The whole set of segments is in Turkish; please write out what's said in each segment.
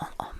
on, on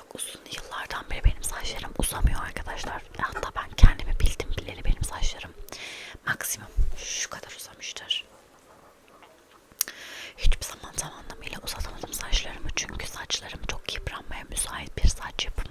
çok uzun yıllardan beri benim saçlarım uzamıyor arkadaşlar. Hatta ben kendimi bildim bileli benim saçlarım maksimum şu kadar uzamıştır. Hiçbir zaman tam anlamıyla uzatamadım saçlarımı çünkü saçlarım çok yıpranmaya müsait bir saç yapım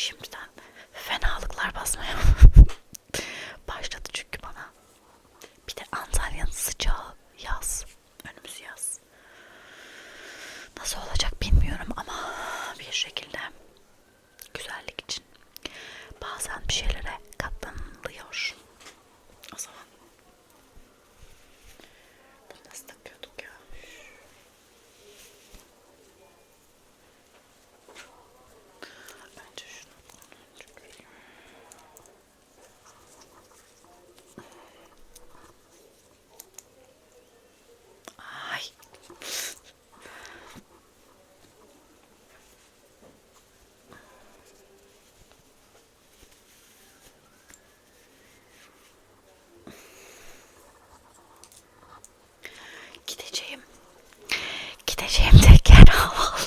Şimdiden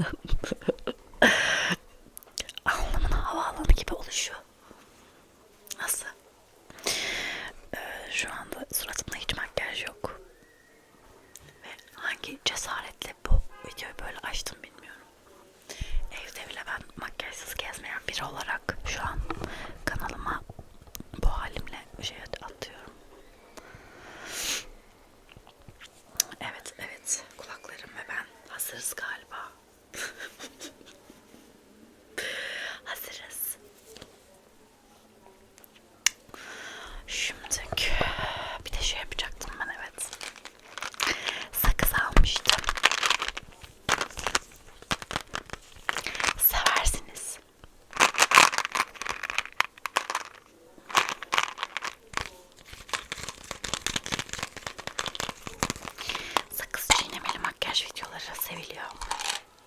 club.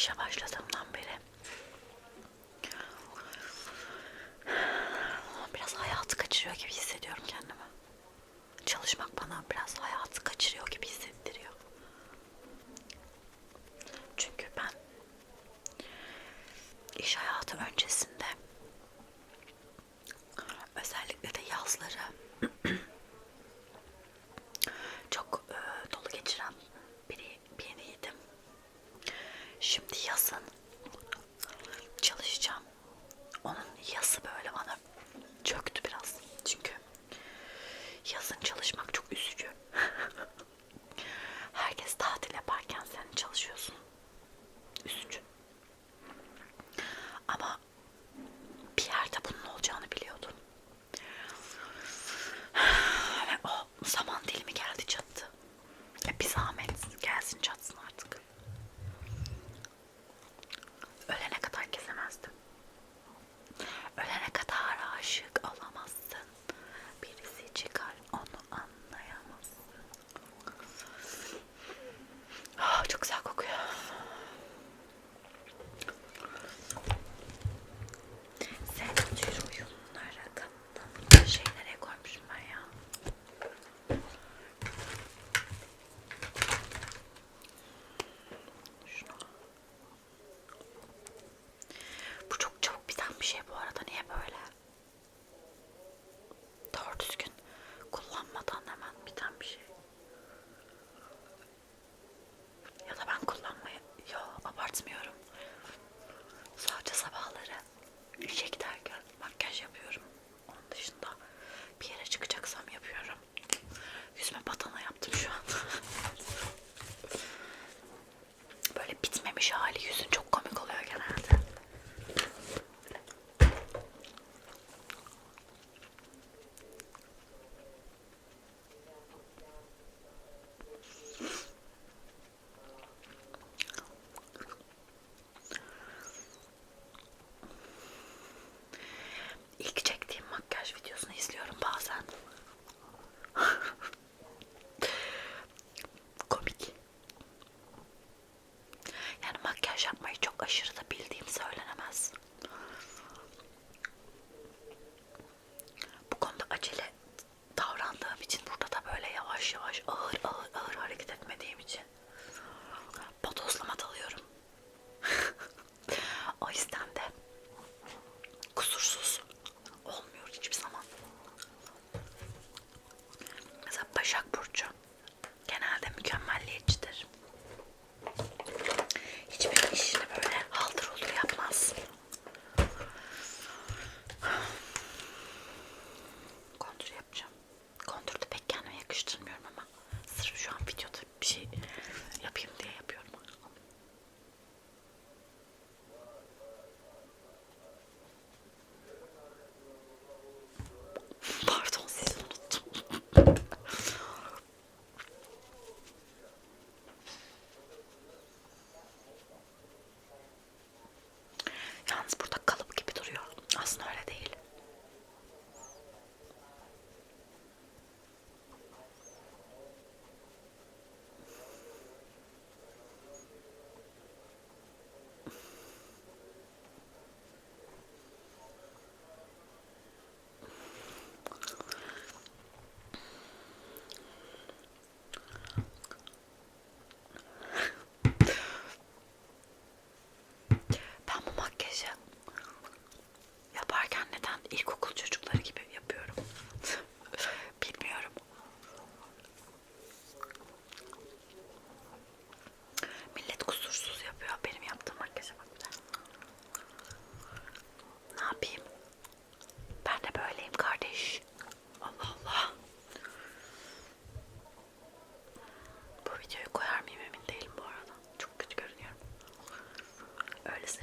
işe başladığımdan beri biraz hayatı kaçırıyor gibi hissediyorum kendimi. Çalışmak bana biraz hayatı kaçırıyor gibi hissettiriyor. Çünkü ben iş hayatı öncesinde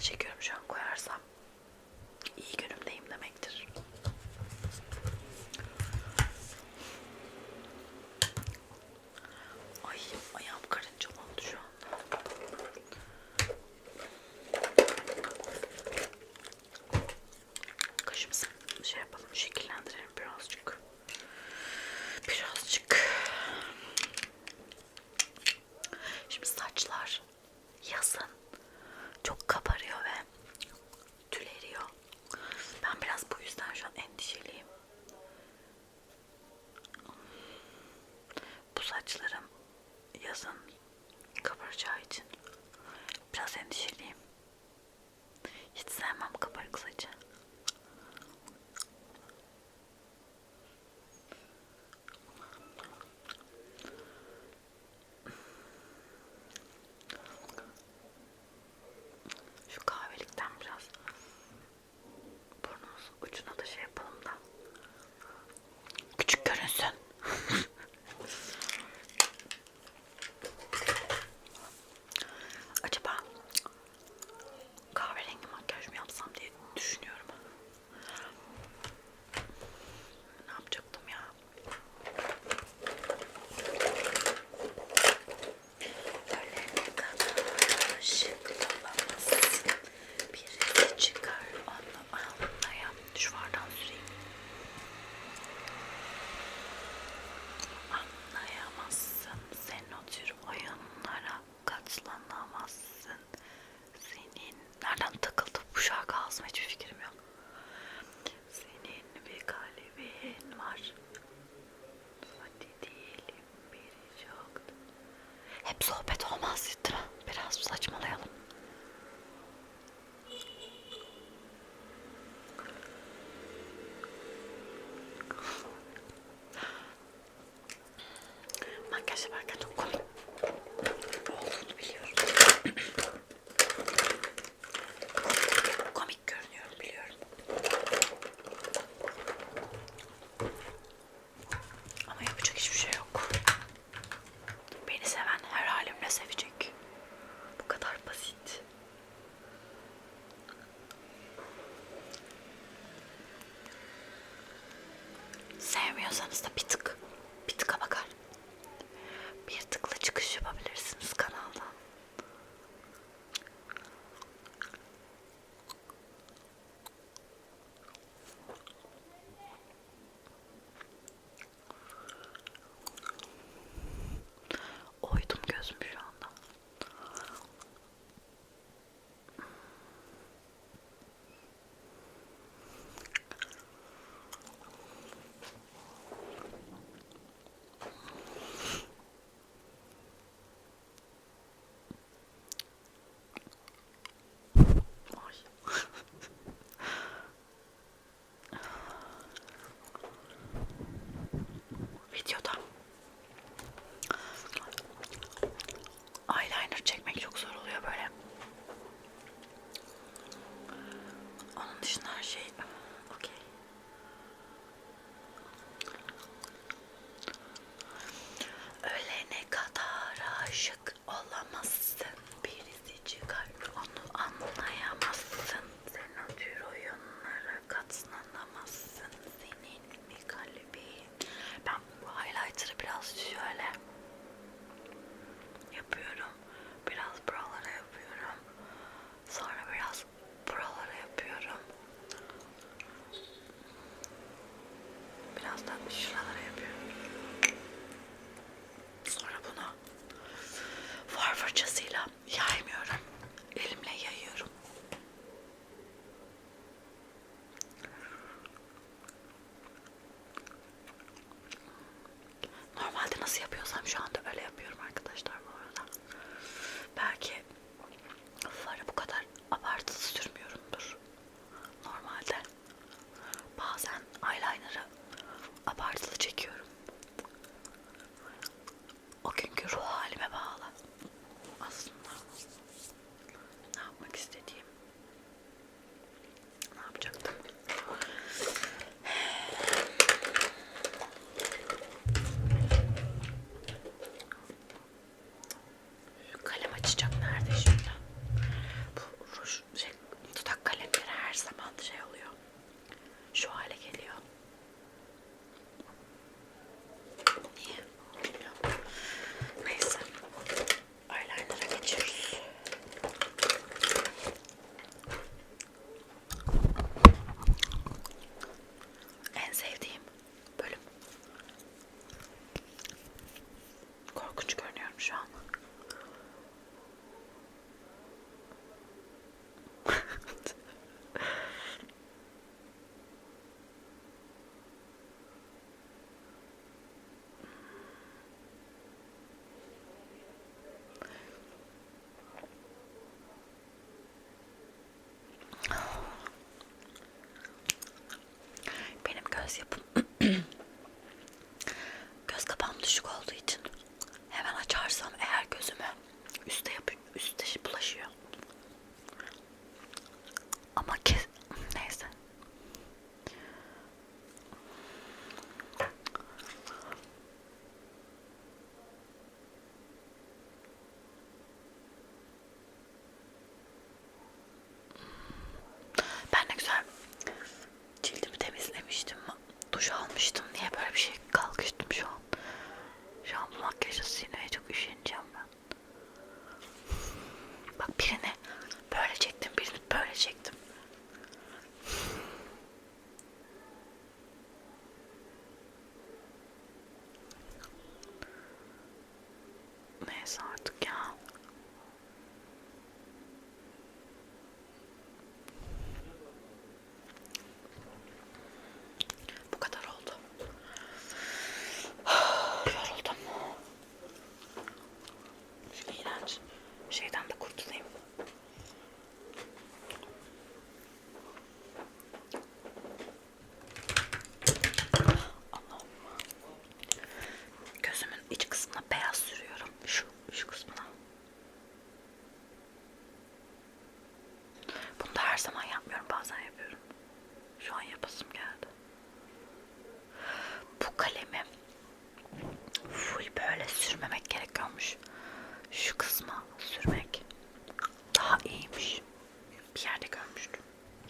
çekiyorum şu an koyarsam.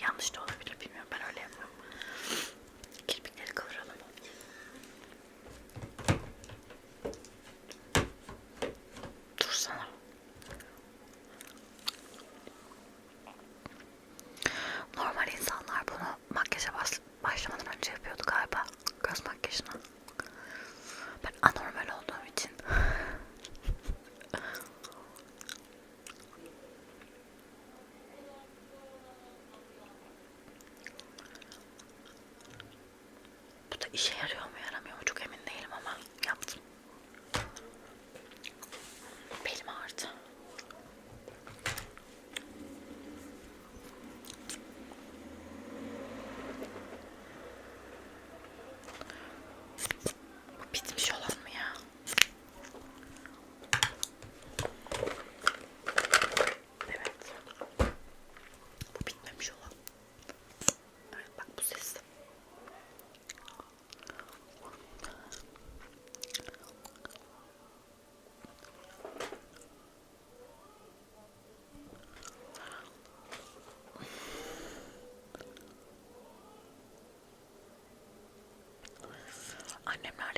Yanlış Annemler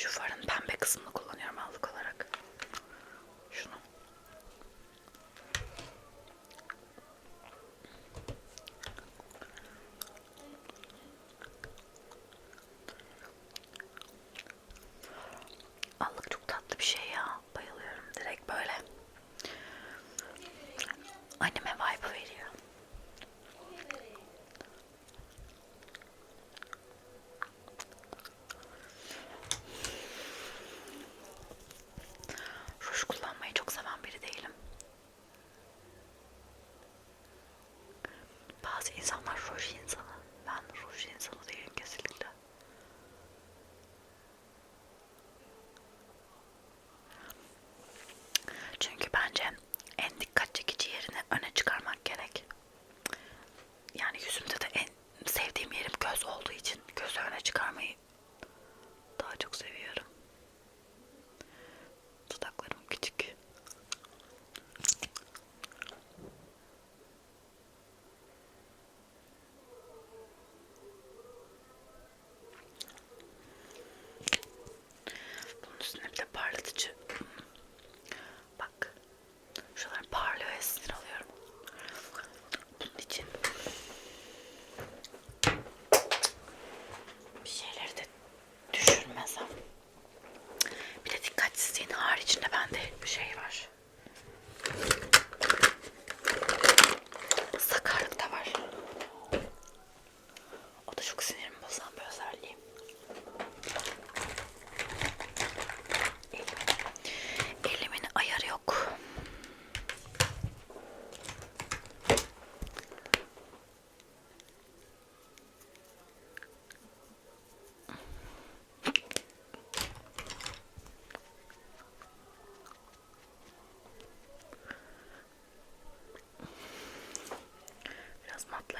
Şu farın pembe kısmını.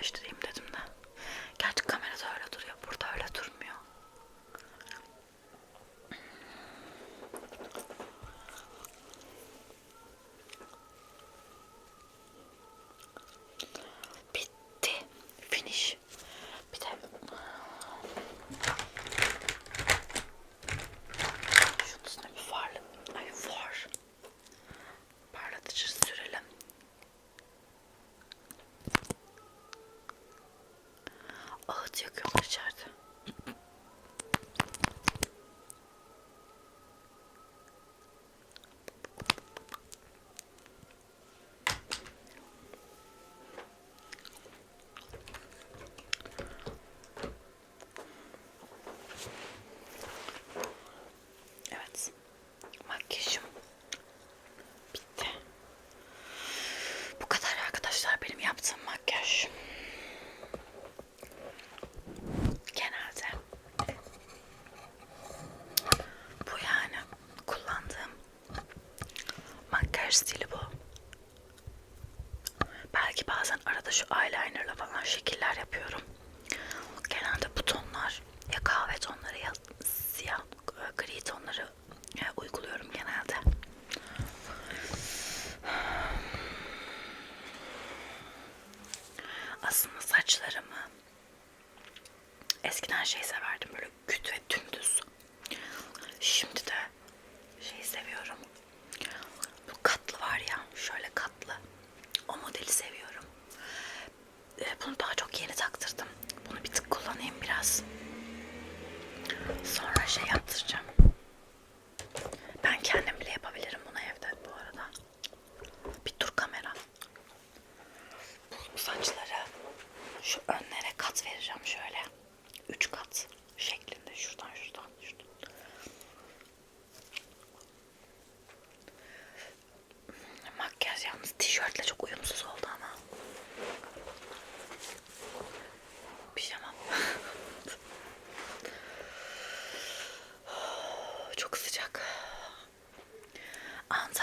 möchte dem makyaj stili bu. Belki bazen arada şu eyelinerla falan şekiller yapıyorum. Genelde bu tonlar ya kahve tonları ya siyah e, gri tonları e, uyguluyorum genelde. Aslında saçlarımı eskiden şey severdim böyle küt ve dümdüz. Şimdi de şey seviyorum var ya şöyle katlı. O modeli seviyorum. Ee, bunu daha çok yeni taktırdım. Bunu bir tık kullanayım biraz. Sonra şey yaptıracağım. on